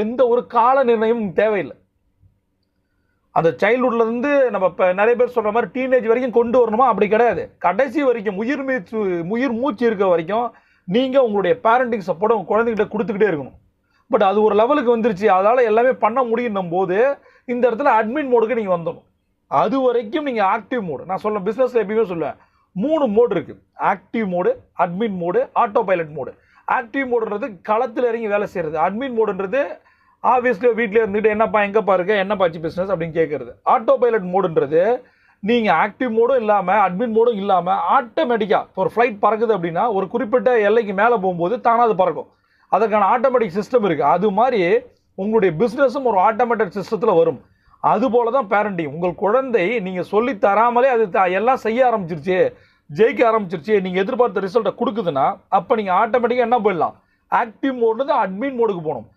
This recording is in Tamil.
எந்த ஒரு கால நிர்ணயமும் தேவையில்லை. அந்த childhoodல நம்ம இப்போ நிறைய பேர் சொல்கிற மாதிரி டீனேஜ் வரைக்கும் கொண்டு வரணுமா? அப்படி கிடையாது. கடைசி வரைக்கும் உயிர் மூச்சு உயிர் மூச்சு இருக்க வரைக்கும் நீங்கள் உங்களுடைய பேரண்டிங் சப்போர்ட் உங்கள் குழந்தைகிட்ட கொடுத்துக்கிட்டே இருக்கணும். பட் அது ஒரு லெவலுக்கு வந்துருச்சு. அதால் எல்லாமே பண்ண முடியும் போது இந்த இடத்துல அட்மின் மோடுக்கு நீங்கள் வந்துடணும். அது வரைக்கும் நீங்கள் ஆக்டிவ் மோடு நான் சொல்ல பிஸ்னஸில் எப்பயுமே சொல்லுவேன் மூணு மோடு இருக்குது active mode admin mode auto pilot mode active மோடுன்றது களத்தில் இறங்கி வேலை செய்கிறது அட்மின் மோடுன்றது ஆஃபீஸில் வீட்டில் இருந்துட்டு என்னப்பா எங்கேப்பா இருக்க என்னப்பா ஆச்சு பிஸ்னஸ் அப்படின்னு கேட்குறது ஆட்டோ பைலட் மோடுன்றது நீங்கள் ஆக்டிவ் மோடும் இல்லாமல் அட்மின் மோடும் இல்லாமல் ஆட்டோமேட்டிக்காக ஒரு ஃப்ளைட் பறக்குது அப்படின்னா ஒரு குறிப்பிட்ட எல்லைக்கு மேலே போகும்போது தானாக அது பறக்கும். அதற்கான ஆட்டோமேட்டிக் சிஸ்டம் இருக்குது அது மாதிரி உங்களுடைய பிஸ்னஸும் ஒரு ஆட்டோமேட்டிக் சிஸ்டத்தில் வரும். அதுபோல தான் பேரண்டிங் உங்கள் குழந்தை நீங்கள் சொல்லி தராமலே அது த- எல்லாம் செய்ய ஆரம்பிச்சிருச்சு. ஜெயிக்க ஆரம்பிச்சிருச்சு. நீங்கள் எதிர்பார்த்த ரிசல்ட்டை கொடுக்குதுன்னா அப்போ நீங்கள் ஆட்டோமேட்டிக்காக என்ன போயிடலாம்? ஆக்டிவ் மோட்லேருந்து அட்மின் மோடுக்கு போகணும்.